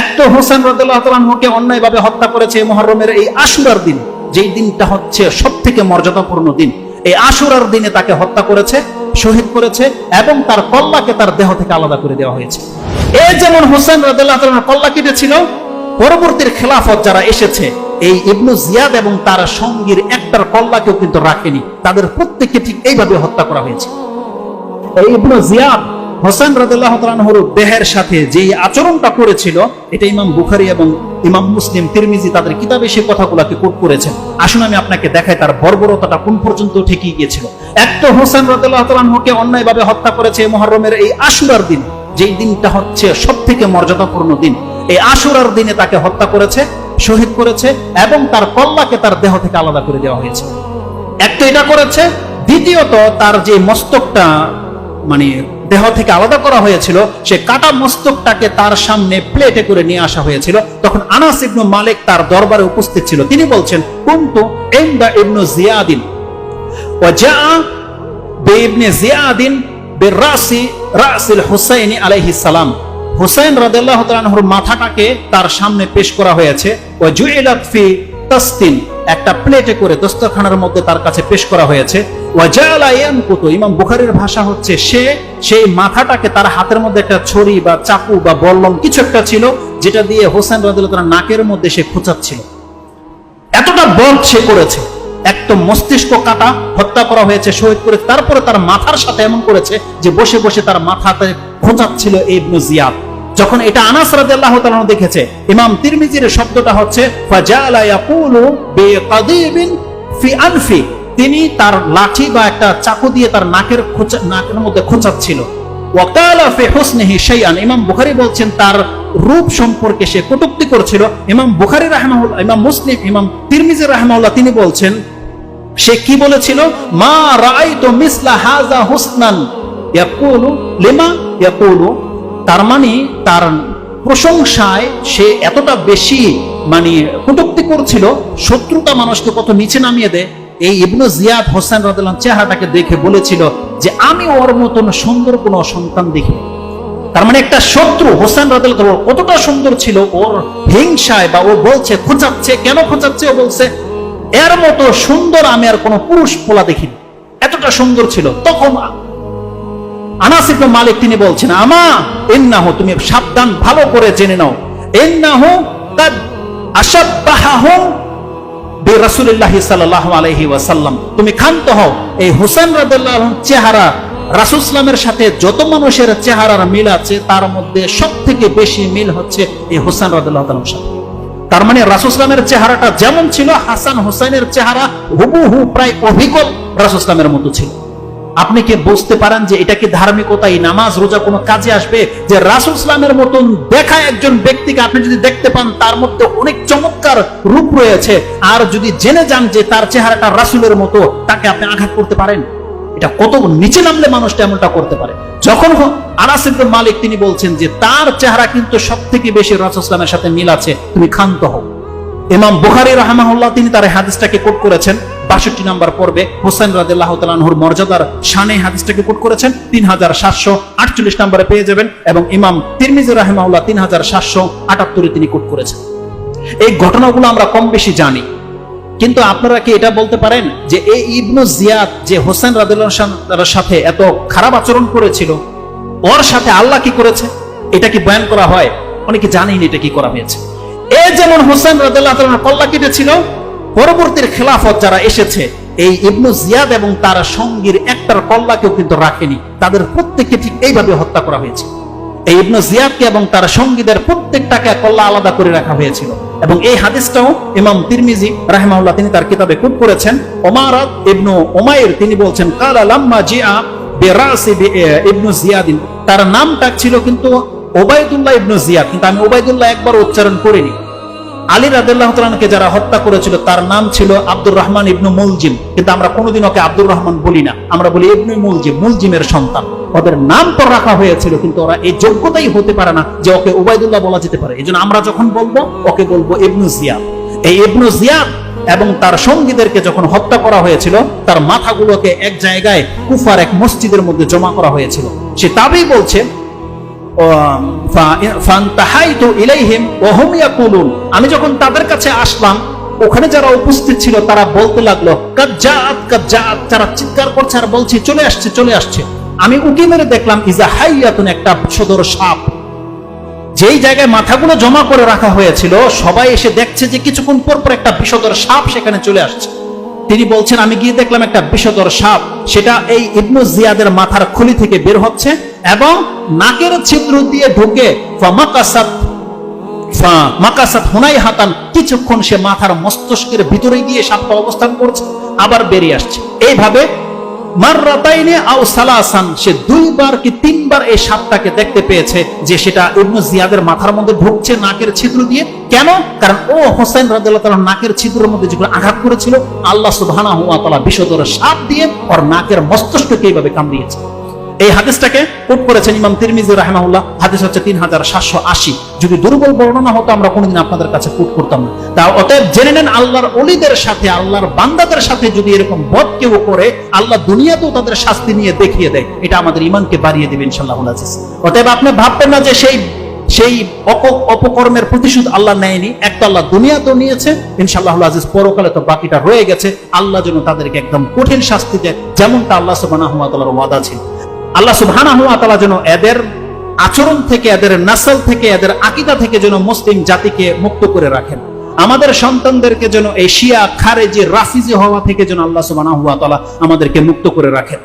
এক তো হোসেন রদুল্লাহকে অন্যায়ভাবে হত্যা করেছে মহরমের এই আশুরার দিন, যেই দিনটা হচ্ছে সব থেকে মর্যাদাপূর্ণ দিন, এই আশুরার দিনে তাকে হত্যা করেছে, শহীদ করেছে এবং তার কল্লাকে তার দেহ থেকে আলাদা করে দেওয়া হয়েছে। এ যেমন হোসেন রদুল্লাহ কল্লা কেটেছিল পরবর্তীর খেলাফত যারা এসেছে, এই ইবনু জিয়াদ এবং তার সঙ্গীর একটার কল্লাকেও কিন্তু রাখেনি। তাদের প্রত্যেককে ঠিক এইভাবে হত্যা করা হয়েছে। এই ইবনু জিয়াদ হোসেন রাদিল্লাহ দেহের সাথে যে আচরণটা করেছিল, এটা ইমাম বুখারি এবং ইমাম মুসলিম, তিরমিজি তাদের কিতাবে সে কথাগুলোকে কোট করেছেন। আসুন আমি আপনাকে দেখাই তার বর্বরতাটা কোন পর্যন্ত ঠেকে গিয়েছিল। এক তো হোসেন রাদিল্লাহ তালানহকে অন্যায়ভাবে হত্যা করেছে মহরমের এই আশুরার দিন, যেই দিনটা হচ্ছে সব থেকে মর্যাদাপূর্ণ দিন। এই আশুরার দিনে তাকে হত্যা করেছে, শহীদ করেছে এবং তার কল্লাকে তার দেহ থেকে আলাদা করে দেওয়া হয়েছে। এক তো এটা করেছে, দ্বিতীয়ত তার যে মস্তকটা মানে দেহ থেকে আলাদা করা হয়েছিল, সে কাটা মস্তকটাকে তার সামনে প্লেটে করে নিয়ে আসা হয়েছিল। তখন আনাস ইবনু মালিক তার দরবারে উপস্থিত ছিল। তিনি বলছেন, কুন্তু ইনদা ইবনু জিয়াদিন। বেইবনে জিয়াদিন রাসিল হুসাইনি আলাইহিস সালাম। হুসাইন রাদিয়াল্লাহু তাআলার মাথাটাকে তার সামনে পেশ করা হয়েছে। ওয়া জুইলাত ফি তাসতিন একটা প্লেটে করে দস্তরখানার মধ্যে তার কাছে পেশ করা হয়েছে। ইমাম বুখারীর ভাষা হচ্ছে সে, সেই মাথাটাকে তার হাতের মধ্যে একটা ছড়ি বা চাকু বা বল্লম কিছু একটা ছিল, যেটা দিয়ে হোসেন রাদিয়াল্লাহু তাআলা নাকের মধ্যে সে খোঁচাচ্ছিল। এতটা বধ সে করেছে। এক তো মস্তিষ্ক কাটা, হত্যা করা হয়েছে শহীদ করে, তারপরে তার মাথার সাথে এমন করেছে যে বসে বসে তার মাথাতে খোঁচাচ্ছিল এই জিয়াদ। যখন এটা আনাস রাদিয়াল্লাহু তাআলা দেখেছে, ইমাম তিরমিজির শব্দটা হচ্ছে, ফাজালা ইয়াকুলু বিকাদিবিন ফি আনফি। তিনি তার লাঠি বা একটা চাকু দিয়ে তার নাকের খোঁচা নাকের মধ্যে খোঁচাচ্ছিল। ওয়াকালা ফি হুসনিহি শাইআন। ইমাম বুখারী বলছেন, তার রূপ সম্পর্কে সে কটূক্তি করছিল। ইমাম বুখারী রাহমাহুল্লাহ ইমাম মুসলিম ইমাম তিরমিজি রাহমাহুল্লাহ তিনি বলছেন, সে কি বলেছিল? মা রাআইতু মিসলা হাযা হুসনান। ইয়াকুলু লিমা? ইয়াকুলু তার মানে তার প্রশংসায় সে এতটা বেশি মানে কটূক্তি করছিল, শত্রুতা মানুষকে কত নিচে নামিয়ে দেয়। এই ইবনু জিয়াদ হোসেন রাদিয়াল্লাহু চেহারাটাকে দেখে বলেছিল যে, আমি ওর মতন সুন্দর কোনো সন্তান দেখি তার মানে একটা শত্রু, হোসেন রাদিয়াল্লাহু কতটা সুন্দর ছিল, ওর হিংসায় বা ও বলছে, খোঁচাচ্ছে। কেন খোঁচাচ্ছে? ও বলছে, এর মতো সুন্দর আমি আর কোনো পুরুষ পোলা দেখিনি। এতটা সুন্দর ছিল। তখন আনাস ইবনে মালিক তিনি বলছেন, আমা, ইন্নাহু, তুমি সাবধান, ভালো করে জেনে নাও। ইন্নাহু কাদ আশাব্বাহাহু বিরাসূলিল্লাহি সাল্লাল্লাহু আলাইহি ওয়াসাল্লাম। তুমি ক্ষান্ত হও। এই রাদিয়াল্লাহু চেহারা, রাসূল সাল্লামের সাথে যত মানুষের চেহারার মিল আছে, তার মধ্যে সবথেকে বেশি মিল হচ্ছে এই হোসেন রাদিয়াল্লাহু তাআলার সাথে। তার মানে রাসুসলামের চেহারাটা যেমন ছিল, হাসান হোসেনের চেহারা হুবহু প্রায় অবিকল রাসুসলামের মতো ছিল। আপনি কি বুঝতে পারেন যে এটা কি ধার্মিকতা? এই নামাজ, রোজা কোনো কাজে আসবে? যে রাসুল ইসলামের মতন দেখা একজন ব্যক্তিকে আপনি যদি দেখতে পান, তার মধ্যে অনেক চমৎকার রূপ রয়েছে। আর যদি জেনে যান যে তার চেহারাটা রাসুলের মতো, তাকে আপনি আঘাত করতে পারেন। এটা কত নিচে নামলে মানুষটা এমনটা করতে পারে। যখন আনাস মালিক তিনি বলছেন যে, তার চেহারা কিন্তু সব থেকে বেশি রাসূল ইসলামের সাথে মিল আছে। তুমি ক্ষান্ত হও। ইমাম বুখারী রাহমাহুল্লাহ তিনি তার হাদিসটাকে কোট করেছেন। বাষট্টি নাম্বার পর্বে হোসেন রাদিল্লাহ তালানহুর মর্যাদার শানে হাদিসটাকে কোট করেছেন। তিন হাজার সাতশো আটচল্লিশ নম্বরে পেয়ে যাবেন এবং ইমাম তিরমিজি রাহমাউল্লাহ তিন হাজার সাতশো আটাত্তরে তিনি কোট করেছেন। এই ঘটনাগুলো আমরা কম বেশি জানি। কিন্তু আপনারা কি এটা বলতে পারেন যে এই ইবনু জিয়াদ যে হোসেন রাদিল্লাহর সাথে এত খারাপ আচরণ করেছিল, ওর সাথে আল্লাহ কি করেছে? এটা কি বয়ান করা হয়? অনেকে জানেন এটা কি করা হয়েছে। এ যেমন হোসেন রাদিল্লাহ কল্লা কেটেছিল, পরবর্তীর খেলাফত যারা এসেছে, এই ইবনু জিয়াদ এবং তার সঙ্গীর একটার কল্লাকেও কিন্তু রাখেনি। তাদের প্রত্যেককে ঠিক এইভাবে হত্যা করা হয়েছে। এই ইবনু জিয়াদকে এবং তার সঙ্গীদের প্রত্যেকটাকে কল্লা আলাদা করে রাখা হয়েছিল। এবং এই হাদিসটাও ইমাম তিরমিজি রাহমাউল্লাহ তিনি তার কিতাবে কোট করেছেন। ওমারাত ইবনু ওমাইর তিনি বলছেন, কালা লাম্মা জিয়া বেরাসি ইবনু জিয়াদিন। তার নামটা ছিল কিন্তু ওবায়দুল্লাহ ইবনু জিয়াদ, কিন্তু আমি ওবায়দুল্লাহ একবার উচ্চারণ করিনি। আলী রাদিল্লাহ তালানকে যারা হত্যা করেছিল, তার নাম ছিল আব্দুর রহমান ইবনু মুলজিম। কিন্তু আমরা কোনোদিন ওকে আব্দুর রহমান বলি না, আমরা বলি ইবনু মুলজিম, মুলজিমের সন্তান। ওদের নাম তো রাখা হয়েছিল, কিন্তু ওরা এই যোগ্যতাই হতে পারে না যে ওকে উবাইদুল্লাহ বলা যেতে পারে। এই আমরা যখন বলব, ওকে বলব ইবনু জিয়াদ। এই ইবনু জিয়াদ এবং তার সঙ্গীদেরকে যখন হত্যা করা হয়েছিল, তার মাথাগুলোকে এক জায়গায় কুফার এক মসজিদের মধ্যে জমা করা হয়েছিল। সে তাবেই বলছে আমি যখন তাদের কাছে আসলাম, ওখানে যারা উপস্থিত ছিল, তারা বলতে লাগল কাজ্জাত কাজ্জাত তারা চিৎকার করছে, আর বলছে, চলে আসছে চলে আসছে। আমি উকি মেরে দেখলাম, ইজা হাইয়াতুন, একটা সদর সাপ। যেই জায়গায় মাথাগুলো জমা করে রাখা হয়েছিল, সবাই এসে দেখছে যে কিছুক্ষণ পর পর একটা বিষধর সাপ সেখানে চলে আসছে। তিনি বলছেন, আমি গিয়ে দেখলাম একটা বিষধর সাপ। সেটা এই ইবনু জিয়াদের মাথার খুলি থেকে বের হচ্ছে। এবং নাকের ছিদ্র দিয়ে ঢুকে মাকাসাত হুনাই হাতান কিছুক্ষণ সে মাথার মস্তিষ্কের ভিতরে গিয়ে অবস্থান করছে, আবার বেরিয়ে আসছে। এইভাবে সেটা মধ্যে ঢুকছে নাকের ছিদ্র দিয়ে। কেন? কারণ ও হোসেন রাদিয়াল্লাহু নাকের ছিদ্রের মধ্যে যেগুলো আঘাত করেছিল, আল্লাহ সুবহানাহু ওয়া সাপ দিয়ে ওর নাকের মস্তিষ্ককে এইভাবে কামড়িয়েছে। এই হাদিসটাকে কোট করেছেন ইমাম তিরমিজি রাহমাহুল্লাহ। হাদিস হচ্ছে তিন হাজার সাতশো আশি। যদি দুর্বল বর্ণনা হতো, আমরা কোনোদিন আপনাদের কাছে কোট করতাম না। তা অতএব জেনে নেন, আল্লাহর অলিদের সাথে, আল্লাহর বান্দাদের সাথে যদি এরকম বদ কেউ করে, আল্লাহ দুনিয়াতেও তাদের শাস্তি নিয়ে দেখিয়ে দেয়, এটা আমাদের ইমানকে বাড়িয়ে দেবে ইনশাল্লাহ অতএব আপনি ভাববেন না যে সেই সেই অপকর্মের প্রতিশোধ আল্লাহ নেয়নি একটা আল্লাহ দুনিয়া তো নিয়েছে ইনশাল্লাহ আজিজ পরকালে তো বাকিটা রয়ে গেছে। আল্লাহ যেন তাদেরকে একদম কঠিন শাস্তি দেয়, যেমনটা আল্লাহ তাআলার ওয়াদা ছিল। আল্লাহ সুবহানাহু ওয়া তাআলা যেন এদের আচরণ থেকে, এদের নাসল থেকে, এদের আকিদা থেকে যেন মুসলিম জাতিকে মুক্ত করে রাখেন। আমাদের সন্তানদেরকে যেন এশিয়া শিয়া, খারেজি রাফিজি হওয়া থেকে যেন আল্লাহ সুবহানাহু ওয়া তাআলা আমাদেরকে মুক্ত করে রাখেন।